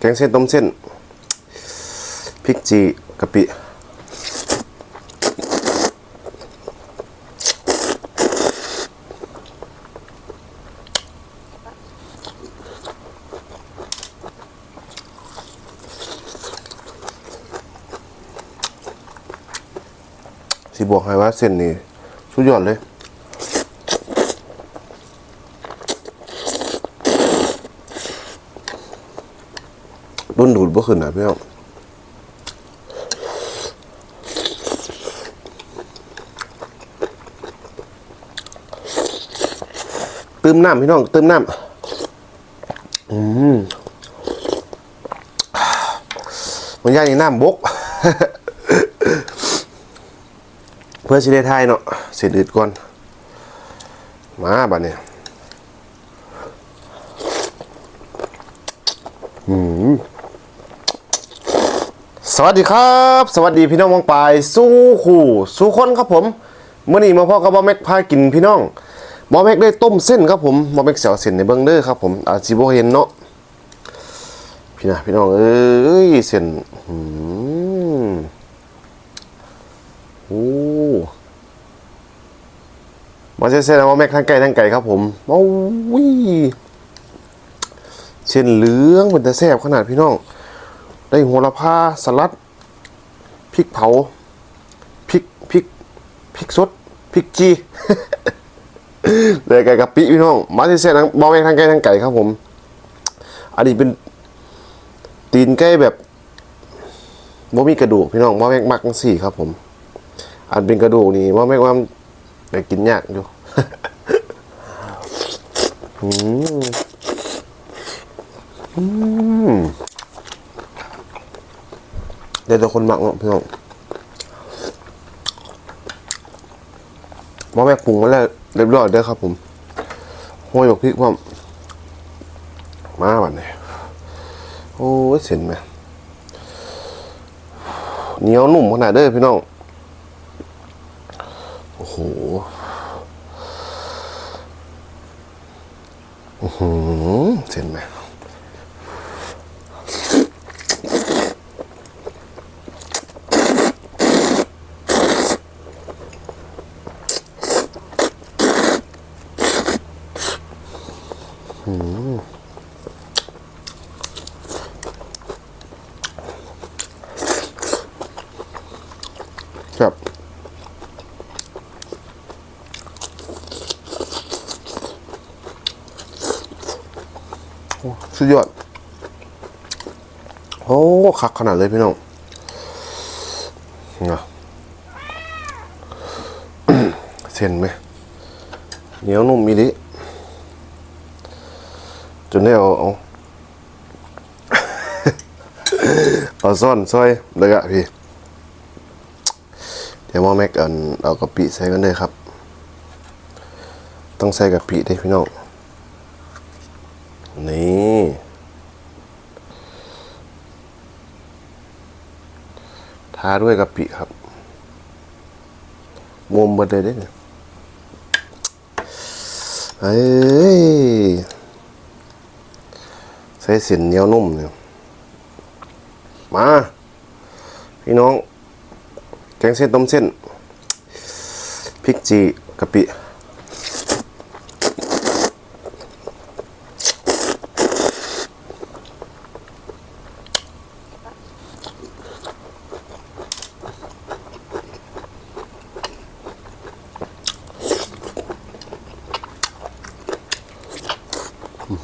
แกงเส้นต้มเส้นพริกจีกะปิสิบอกให้ว่าเส้นนี่สุดยอดเลย รุ่นดูดบ่ขึ้นนะพี่น้องเติมน้ำพี่น้องเติมน้ำอืมมันย่างในน้ำบก เพื่อสิได้ทายเนาะเสร็จอืดก่อน มาบัดเนี่ย สวัสดีครับ สวัสดีพี่น้องมองปลายสู้ขู่สู้คนครับผมเมื่อนี้มาพ่อกับบอแม็กพากินพี่น้องบอแม็กได้ต้มเส้นครับผมบอแม็กเสียวเส้นในเบิ้งเด้อครับผมอาจิโบเห็นเนาะพี่นะพี่น้องเอ้ยเส้นอืมโอ้มาเส้นๆนบอแม็กทั้งไก่ทั้งไก่ครับผมโอ้ยเส้นเหลืองเป็นต่แซบขนาดพี่น้อง ได้โหระพาสลัดพริกเผาพริกพริกพริกสดพริกจีเลยไก่กะปิพี่น้อง มาที่เส้นทั้งบอแมงทั้งไก่ทั้งไก่ครับผม อันนี้เป็นตีนไก่แบบบ่มีกระดูกพี่น้องบอแมงมักจังสี่ครับผม อันเป็นกระดูกนี่บอแมงว่าไปกินยากอยู่อืมอืม เดี๋ยวแต่คนหมักเนาะพี่น้องหมอแม่ปรุงมาแล้วเรียบร้อยเด้อครับ ผมห้อยหยกพริกความมาบัดนี้โอ้ยเส้นไหมเหนียวนุ่มขนาดเด้อพี่น้องโอ้โหอื้อหือเส้นไหม ครับโอ้ สุดยอด โอ้คักขนาดเลยพี่น้องเนะเส้นไหมเหนียวนุ่มมีลิจนได้เอาเอาเอาซ่อนซอยเลยอะพี่ เดี๋ยวมอแม็กอันเอากะปิใส่กันเลยครับ ต้องใส่กะปิด้วยพี่น้อง นี่ ทาด้วยกะปิครับมุมเบดเลยได้เนี่ยเอ้ยใส่เส้นเหนียวนุ่มเนี่ยมา พี่น้อง แกงเส้นต้มเส้นพริกจีกะปิ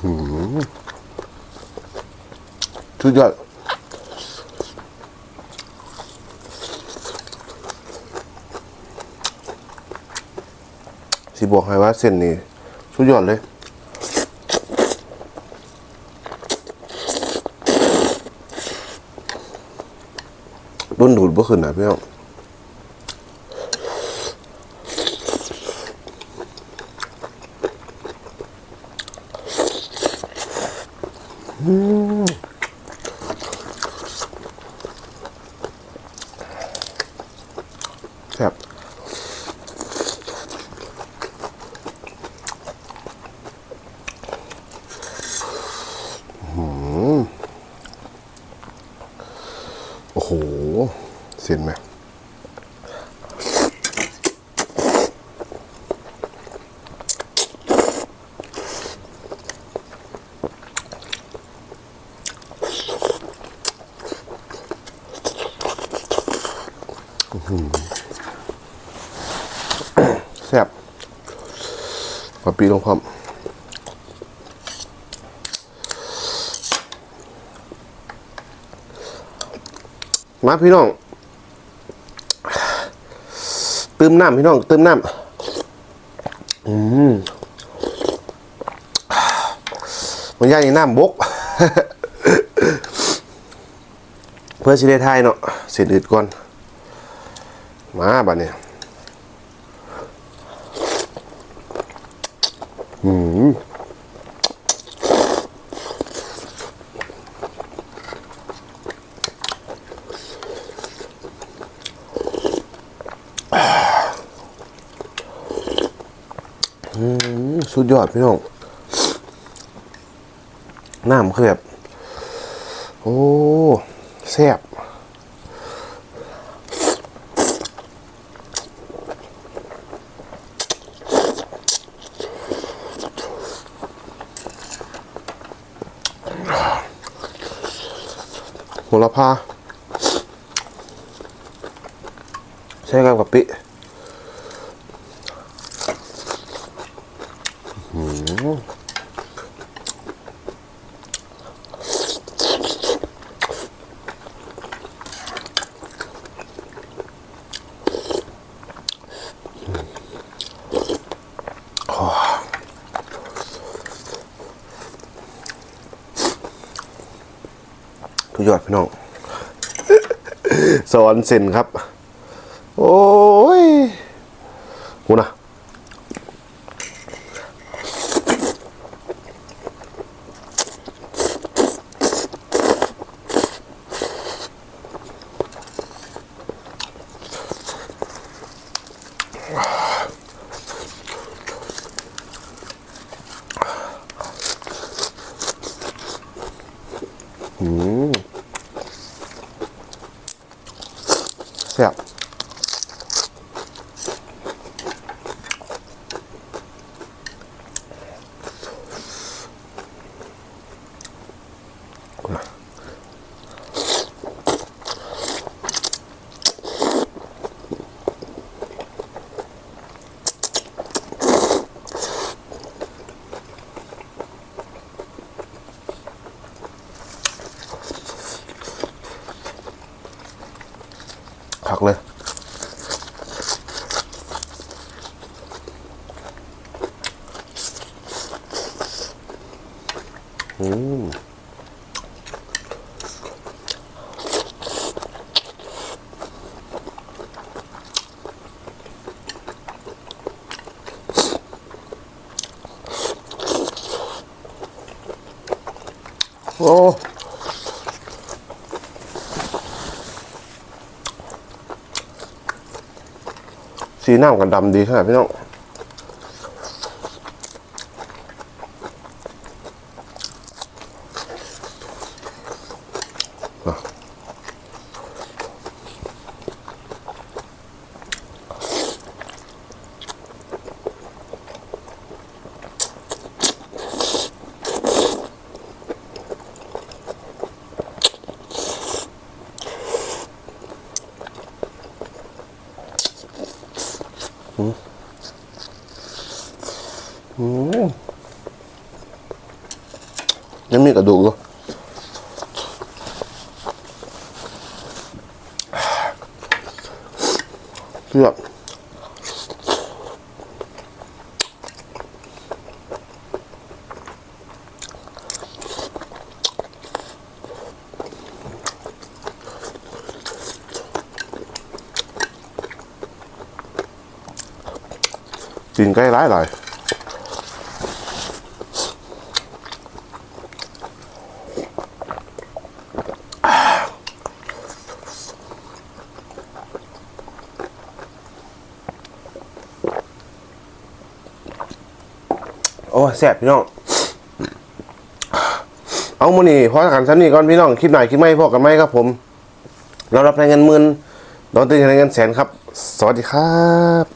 ชุดยอดสิบอกให้ว่าเส้นนี่สุดยอดเลยรุ่นดูดบ่ขึ้นนะพี่น้องอืมแซ่บ อ เส้นไหมแซ่บ ปลาปีลงพร้อมมาพี่น้องตืมน้ำพี่น้องตืมน้ำอืมมันย่างในน้ำบก เพื่อสิได้ทายเนาะเสร็จอืดก่อน มาบัดเนี่ยอืม สุดยอดพี่น้องน้ำคือแบบโอ้แซ่บโหระพาใช้กับกะปิ ทุกยอดพี่น้อง สอนเซนครับ โอ้ย คักเลย อืมโอ้ สีน้ำกันดำดีขนาดพี่น้อง ยังมีกระดูกอยู่เลือกกินใกล้ร้ายหลาย โอ้แสบพี่น้อง เอามือนี่พอกันสันนี่ก่อนพี่น้องคลิปไหนคลิปไม่พอกันไหมครับผม เรารับรายเงินหมื่นเราตื่นรายเงินแสนครับ สวัสดีครับ